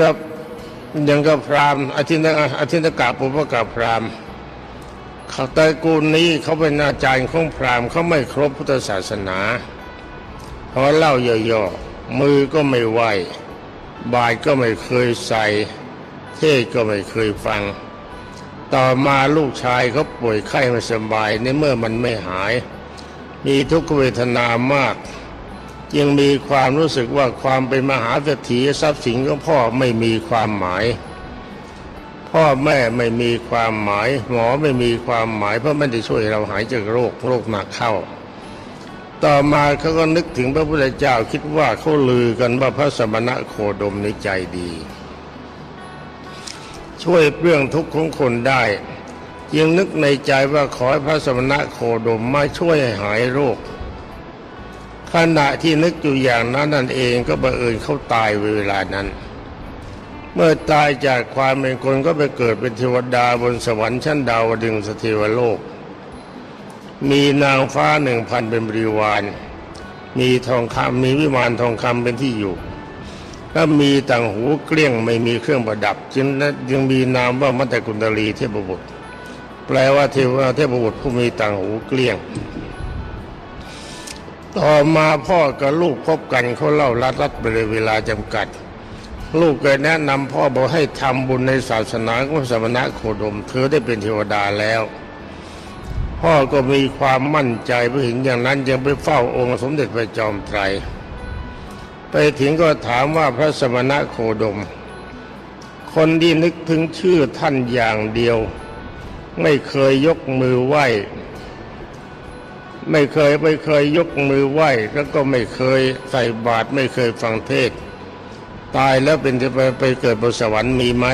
ครับยังกับพราหมณ์อาทินอาทินกาปุปกาพราหมณ์เขาตระกูลนี้เขาเป็นอาจารย์ของพราหมณ์เขาไม่ครบพุทธศาสนาเพอเล่าย่อๆมือก็ไม่ไหวบาทก็ไม่เคยใส่ เทศก็ไม่เคยฟัง ต่อมาลูกชายเขาป่วยไข้ไม่สบายในเมื่อมันไม่หาย มีทุกขเวทนามาก ยังมีความรู้สึกว่าความเป็นมหาเศรษฐีทรัพย์สินของพ่อไม่มีความหมาย พ่อแม่ไม่มีความหมาย หมอไม่มีความหมาย เพราะไม่ได้ช่วยเราหายจากโรคโรคหนักเข้า ต่อมาเขาก็นึกถึงพระพุทธเจ้าคิดว่าเขาลือกันว่าพระสมณะโคดมในใจดี ช่วยเรื่องทุกข์ของคนได้ยังนึกในใจว่าขอให้พระสมณะโคดมมาช่วยหายโรค ขณะที่นึกอยู่อย่างนั้นนั่นเองก็บังเอิญเขาตายเวลานั้น เมื่อตายจากความเป็นคนก็ไปเกิดเป็นเทวดาบนสวรรค์ชั้นดาวดึงสเทวโลก มีนางฟ้าหนึ่งพันเป็นบริวาร มีทองคำมีวิมานทองคำเป็นที่อยู่ก็มีต่างหูเกลี้ยงไม่มีเครื่องประดับ จึงยังมีนามว่ามัตตกุณดลีเทพบุตร แปลว่าเทวเทพบุตรผู้มีต่างหูเกลี้ยง ต่อมาพ่อกับลูกพบกันเขาเล่ารัดรัดไปเลยเวลาจำกัด ลูกก็แนะนำพ่อบอกให้ทำบุญในศาสนาของสมณะโคดม เธอได้เป็นเทวดาแล้ว พ่อก็มีความมั่นใจไปถึงอย่างนั้นยังไปเฝ้าองค์สมเด็จพระจอมไตร ไปถึงก็ถามว่าพระสมณะโคดม คนที่นึกถึงชื่อท่านอย่างเดียว ไม่เคยยกมือไหว้ ไม่เคยไม่เคยยกมือไหว้แล้วก็ไม่เคยใส่บาตรไม่เคยฟังเทศ ตายแล้วเป็นจะไปไปเกิดบนสวรรค์มีไหม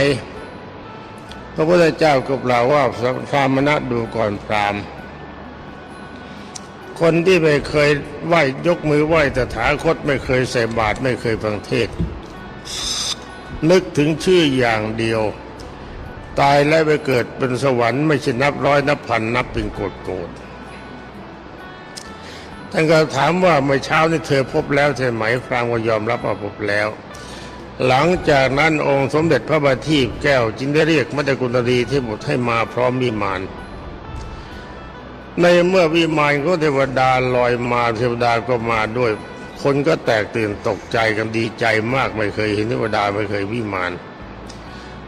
พระพุทธเจ้าก็กล่าวว่าพรามณะดูก่อนพรามคนที่ไม่เคยไหว้ยกมือไหว้แต่ถาคตไม่เคยใส่บาตรไม่เคยฟังเทศ นึกถึงชื่ออย่างเดียว ตายแล้วไปเกิดเป็นสวรรค์ไม่ใช่นับร้อยนับพันนับเป็นโกดโกด ท่านก็ถามว่าเมื่อเช้านี่เธอพบแล้วใช่ไหมพรามก็ยอมรับว่าพบแล้ว หลังจากนั้นองค์สมเด็จพระบาทีแก้วจึงได้เรียกมัตตกุณรีเทพบุตรให้มาพร้อมวิมาน ในเมื่อวิมานของเทวดาลอยมาเทวดาก็มาด้วย คนก็แตกตื่นตกใจกันดีใจมากไม่เคยเห็นเทวดาไม่เคยวิมาน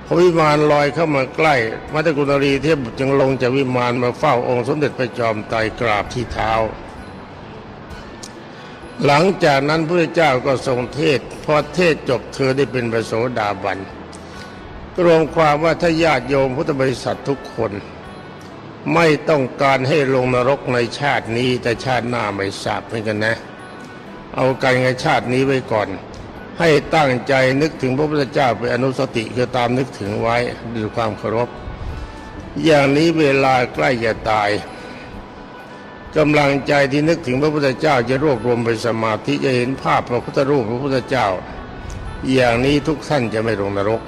พอวิมานลอยเข้ามาใกล้ มัตตกุณรีเทพบุตรจึงลงจากวิมานมาเฝ้าองค์สมเด็จพระจอมไตรกราบที่เท้า หลังจากนั้นพระเจ้าก็ทรงเทศพอเทศจบเธอได้เป็นพระโสดาบันรวมความว่าถ้าญาติโยมพุทธบริษัททุกคน ไม่ต้องการให้ลงนรกในชาตินี้แต่ชาติหน้าไม่ทราบเหมือนกันนะ เอาการในชาตินี้ไว้ก่อน ให้ตั้งใจนึกถึงพระพุทธเจ้าเป็นอนุสติคือตามนึกถึงไว้ด้วยความเคารพ อย่างนี้เวลาใกล้จะตาย กำลังใจที่นึกถึงพระพุทธเจ้าจะรวบรวมเป็นสมาธิจะเห็นภาพพระพุทธรูปพระพุทธเจ้า อย่างนี้ทุกท่านจะไม่ลงนรก